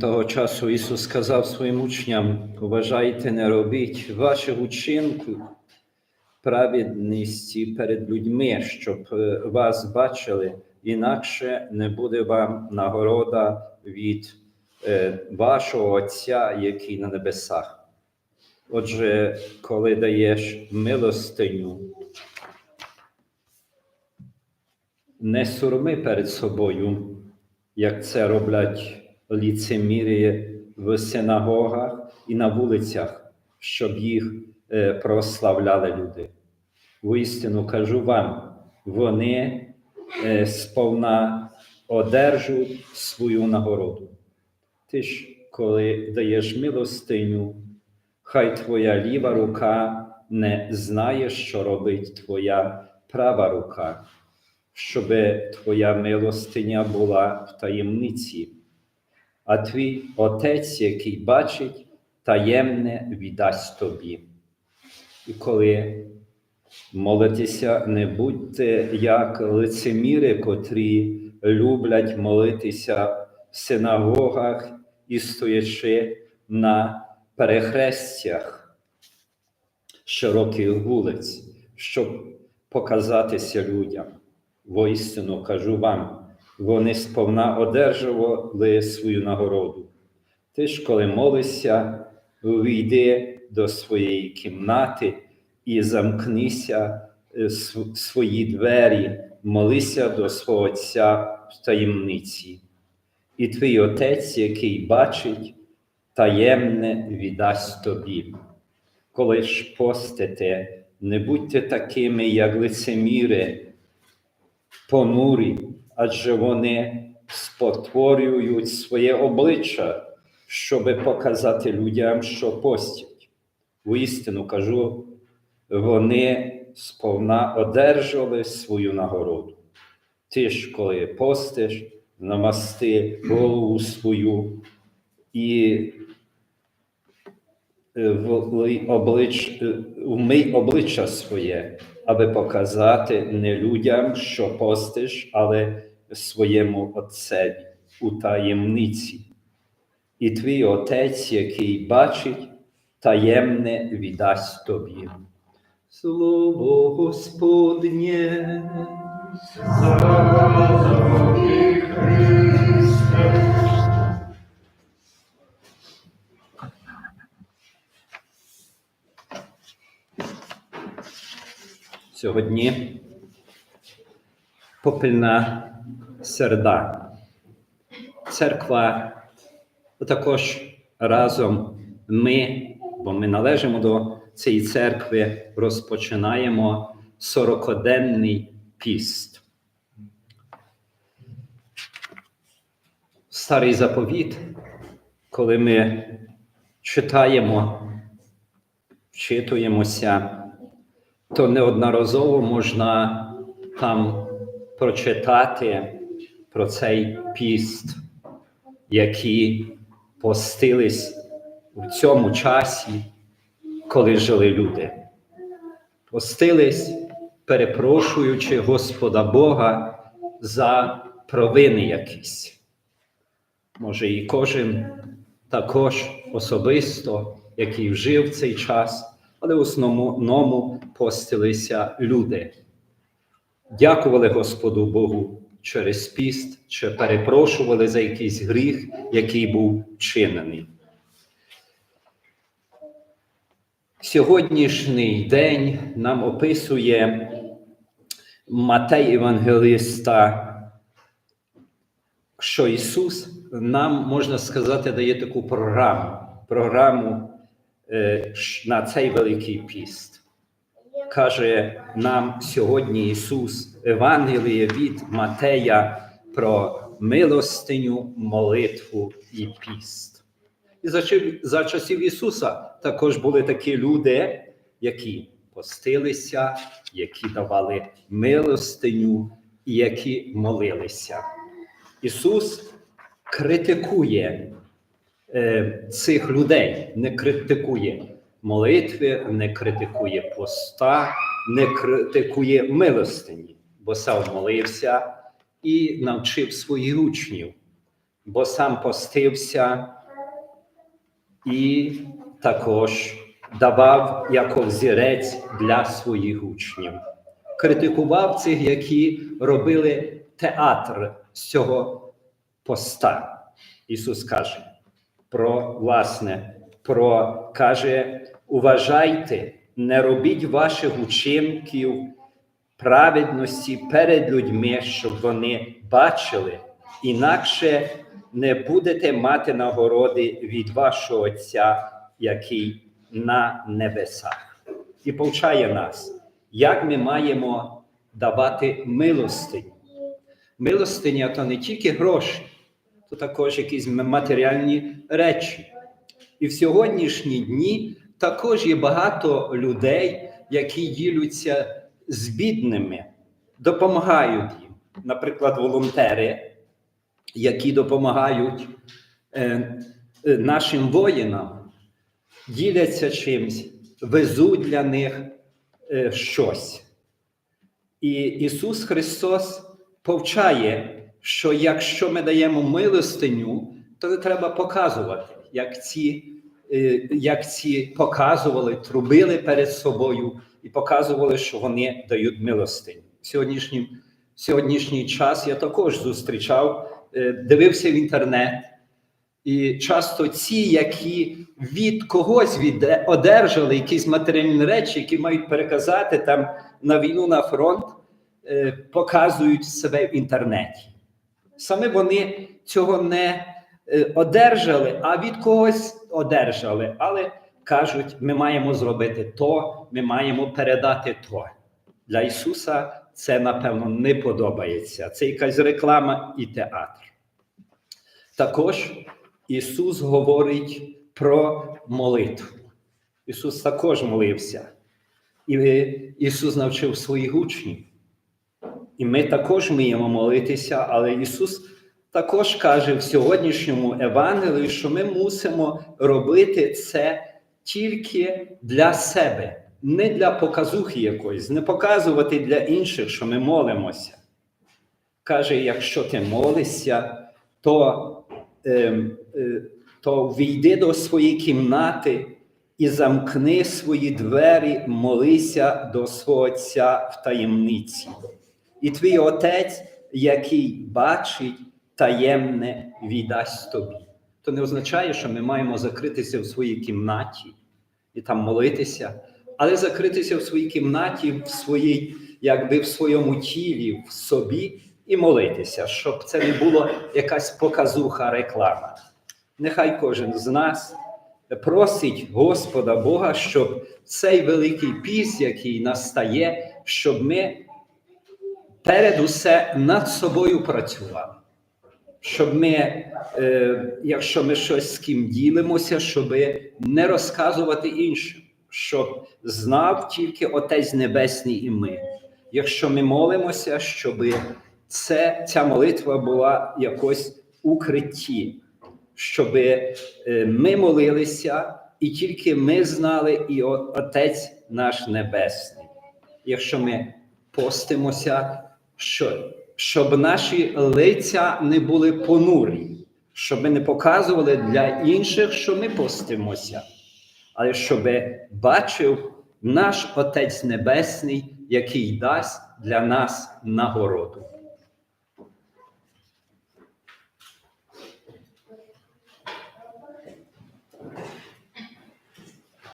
Того часу Ісус сказав своїм учням: вважайте, не робіть ваших учинків праведності перед людьми, щоб е, вас бачили, інакше не буде вам нагорода від е, вашого Отця, який на небесах. Отже, коли даєш милостиню, не сурми перед собою, як це роблять ліцемірі в синагогах і на вулицях, щоб їх е, прославляли люди. Воістину кажу вам, вони е, сповна одержуть свою нагороду. Ти ж, коли даєш милостиню, хай твоя ліва рука не знає, що робить твоя права рука, щоб твоя милостиня була в таємниці, а твій Отець, який бачить, таємне віддасть тобі. І коли молитеся, не будьте як лицеміри, котрі люблять молитися в синагогах і стоячи на перехрестях широких вулиць, щоб показатися людям. Воістину кажу вам, вони сповна одержували свою нагороду. Ти ж, коли молишся, увійди до своєї кімнати і замкнися е, свої двері, молися до свого Отця в таємниці. І твій Отець, який бачить, таємне віддасть тобі. Коли ж постите, не будьте такими, як лицеміри, понурі, адже вони спотворюють своє обличчя, щоби показати людям, що постять. Воістину кажу, вони сповна одержали свою нагороду. Ти ж, коли постиш, намасти голову свою і е, вли- облич, е, вмий обличчя своє, аби показати не людям, що постиш, але своєму Отцеві у таємниці. І твій Отець, який бачить, таємне віддасть тобі. Слово Господнє. Сьогодні попільна середа. Церква також разом ми, бо ми належимо до цієї церкви, розпочинаємо сорокоденний піст. Старий заповіт, коли ми читаємо, вчитуємося, то неодноразово можна там прочитати про цей піст, які постились в цьому часі, коли жили люди. Постились, перепрошуючи Господа Бога за провини якісь. Може, і кожен також особисто, який вжив цей час, але в основному постилися люди. Дякували Господу Богу через піст, чи перепрошували за якийсь гріх, який був вчинений. Сьогоднішній день нам описує Матей Євангелиста, що Ісус нам, можна сказати, дає таку програму, програму на цей великий піст. Каже нам сьогодні Ісус Евангеліє від Матея про милостиню, молитву і піст. І за, за часів Ісуса також були такі люди, які постилися, які давали милостиню і які молилися. Ісус критикує е, цих людей, не критикує молитви, не критикує поста, не критикує милостині, бо сам молився і навчив своїх учнів бо сам постився і також давав як взірець для своїх учнів. Критикував цих, які робили театр з цього поста. Ісус каже про власне, про каже: уважайте, не робіть ваших учинків праведності перед людьми, щоб вони бачили, інакше не будете мати нагороди від вашого Отця, який на небесах. І повчає нас, як ми маємо давати милостиню. Милостиня то не тільки гроші, то також якісь матеріальні речі. І в сьогоднішні дні також є багато людей, які діляться з бідними, допомагають їм. Наприклад, волонтери, які допомагають е, е, нашим воїнам, діляться чимось, везуть для них е, щось. І Ісус Христос повчає, що якщо ми даємо милостиню, то треба показувати, як ці, е, як ці показували, трубили перед собою і показували, що вони дають милостиню. В сьогоднішній, час я також зустрічав, е, дивився в інтернет. І часто ці, які від когось відде- одержали якісь матеріальні речі, які мають переказати там на війну на фронт, е, показують себе в інтернеті. Саме вони цього не е, одержали, а від когось одержали. Але кажуть, ми маємо зробити то, ми маємо передати то. Для Ісуса це, напевно, не подобається. Це якась реклама і театр. Також Ісус говорить про молитву. Ісус також молився. І Ісус навчив своїх учнів. І ми також вміємо молитися, але Ісус також каже в сьогоднішньому Евангелії, що ми мусимо робити це тільки для себе, не для показухи якоїсь, не показувати для інших, що ми молимося. Каже, якщо ти молишся, то, е, е, то війди до своєї кімнати і замкни свої двері, молися до свого Отця в таємниці. І твій Отець, який бачить таємне, віддасть тобі. То не означає, що ми маємо закритися в своїй кімнаті і там молитися, але закритися в своїй кімнаті, в своїй, якби в своєму тілі, в собі і молитися, щоб це не було якась показуха реклама. Нехай кожен з нас просить Господа Бога, щоб цей великий піс, який настає, щоб ми перед усе над собою працювали. Щоб ми, е, якщо ми щось з ким ділимося, щоб не розказувати іншим, щоб знав тільки Отець Небесний і ми. Якщо ми молимося, щоб це, ця молитва була якось укритті, щоб е, ми молилися, і тільки ми знали, і Отець наш Небесний. Якщо ми постимося, що, щоб наші лиця не були понурі, щоб ми не показували для інших, що ми постимося, але щоб бачив наш Отець Небесний, який дасть для нас нагороду.